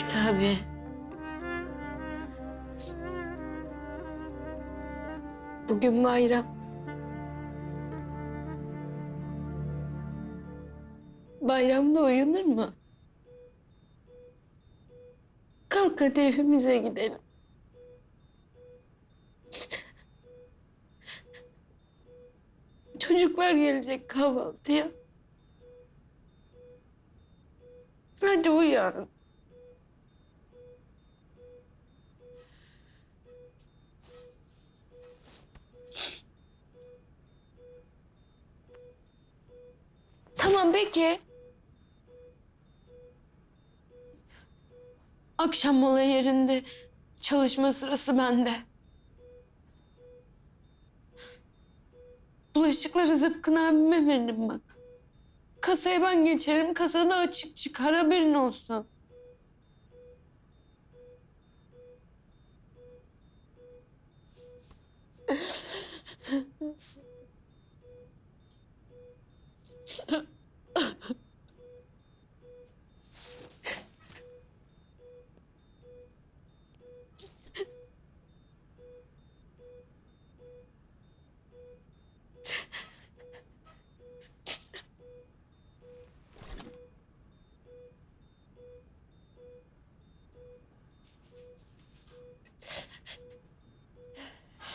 Sabit abi. Bugün bayram. Bayramda uyunur mu? Kalk hadi evimize gidelim. Çocuklar gelecek kahvaltıya. Hadi uyan. Tamam peki. Akşam mola yerinde çalışma sırası bende. Bulaşıkları Zıpkın abime veririm bak. Kasaya ben geçerim, kasada açık çıkar haberin olsun.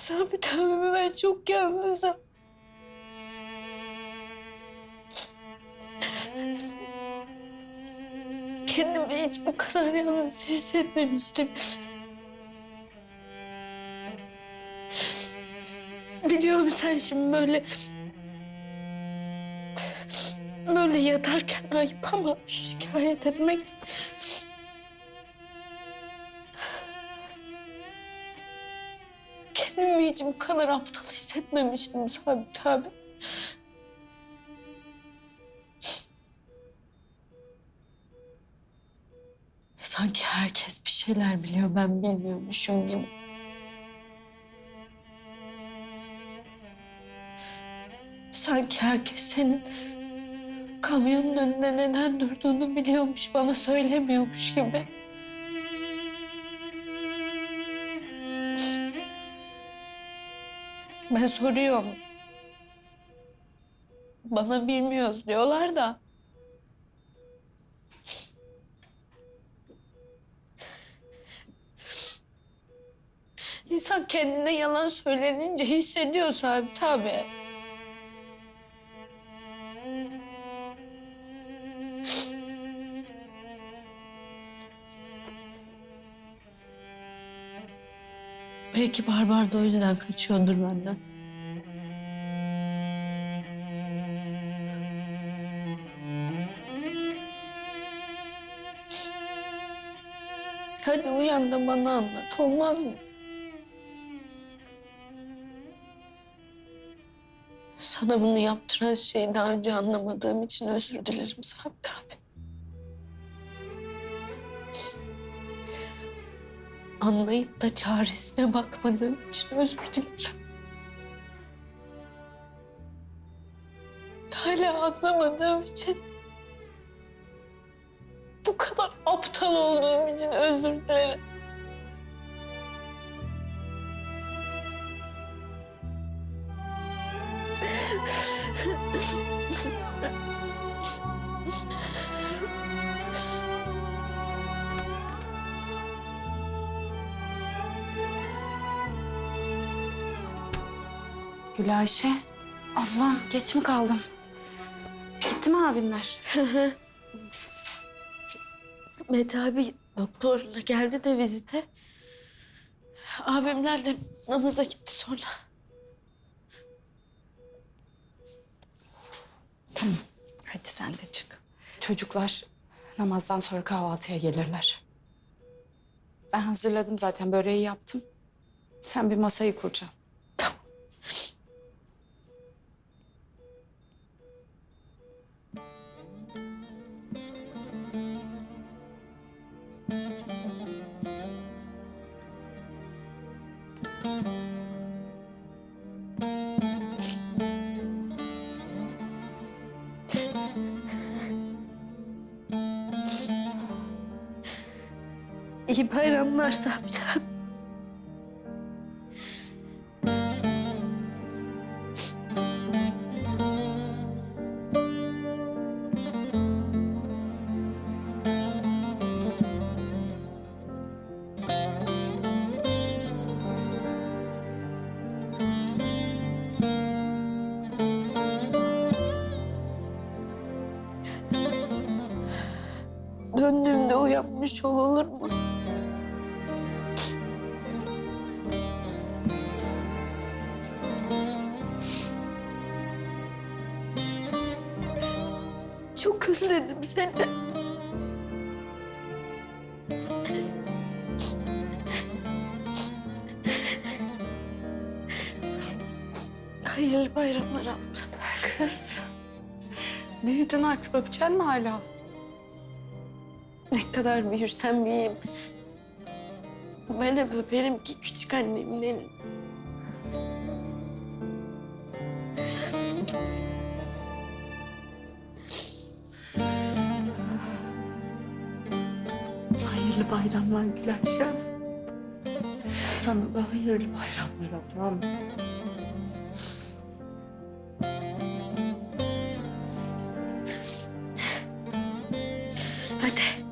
Sabit abime ben çok yalnızım. Kendimi hiç bu kadar yalnız hissetmemiştim. Biliyorum sen şimdi böyle... Böyle yatarken ayıp ama şikayet etmek... Kendimi hiç bu kadar aptal hissetmemiştim Sabit abi. Sanki herkes bir şeyler biliyor, ben bilmiyormuşum gibi. Sanki herkes senin kamyonun önünde neden durduğunu biliyormuş, bana söylemiyormuş gibi. Ben soruyorum. Bana bilmiyoruz diyorlar da. İnsan kendine yalan söylenince hissediyor Sabit abi. Belki Barbar da o yüzden kaçıyordur benden. Hadi uyan da bana anlat, olmaz mı? Sana bunu yaptıran şeyi daha önce anlamadığım için özür dilerim Sabit abi. Anlayıp da çaresine bakmadığım için özür dilerim. Hala anlamadığım için bu kadar aptal olduğum için özür dilerim. Gülayşe. Ablam geç mi kaldım? Gitti mi abinler? Mete abi doktorla geldi de vizite. Abimler de namaza gitti sonra. Hadi sen de çık. Çocuklar namazdan sonra kahvaltıya gelirler. Ben hazırladım zaten böreği yaptım. Sen bir masayı kuracaksın. İyi bayramlar Sabri abi. Döndüğümde uyanmış ol olur mu? Çok özledim seni. Hayırlı bayramlar abla. Kız. Büyüdün artık öpeceksin mi hala? Ne kadar büyürsem büyüyeyim. Ben hep öperim ki küçük annemin elini. Hayırlı bayramlar Gülayşem. Sana da hayırlı bayramlar ablam. Hadi.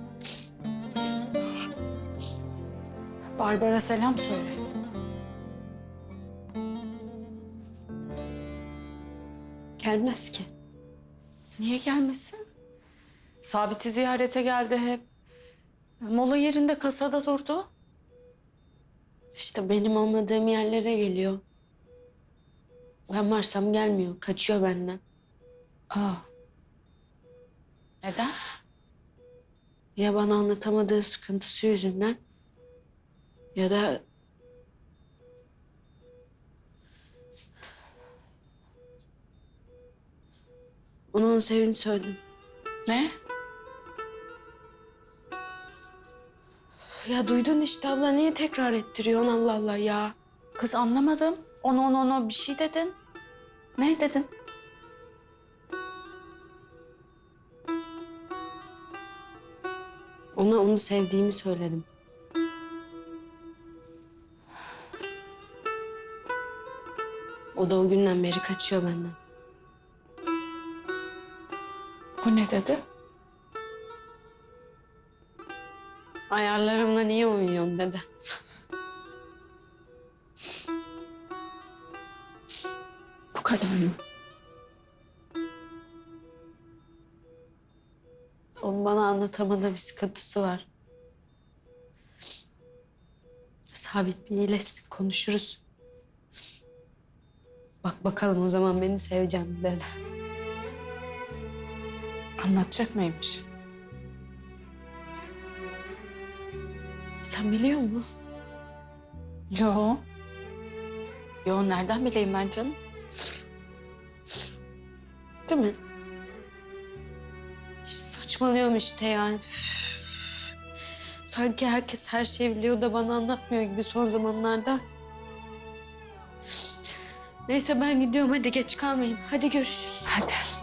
Barbara selam söyle. Gelmez ki. Niye gelmesin? Sabit'i ziyarete geldi hep. Mola yerinde kasada durdu. İşte benim olmadığım yerlere geliyor. Ben varsam gelmiyor, kaçıyor benden. Aa. Neden? Ya bana anlatamadığı sıkıntısı yüzünden ya da onun sevini söyledim. Ne? Ya duydun işte abla niye tekrar ettiriyorsun Allah Allah ya. Kız anlamadım. Onu onu onu bir şey dedin. Ne dedin? Ona onu sevdiğimi söyledim. O da o günden beri kaçıyor benden. O ne dedi? Ayarlarımla niye oynuyorsun dedi. Bu kadar mı? Onun bana anlatamadığı bir sıkıntısı var. Sabit bir iyileşsin, konuşuruz. Bak bakalım o zaman beni seveceğim dedi. Anlatacak mıymış? Sen biliyor musun? Yo. Yo nereden bileyim ben canım? Değil mi? İşte saçmalıyorum işte yani. Üf. Sanki herkes her şeyi biliyor da bana anlatmıyor gibi son zamanlarda. Neyse ben gidiyorum hadi geç kalmayayım. Hadi görüşürüz. Hadi.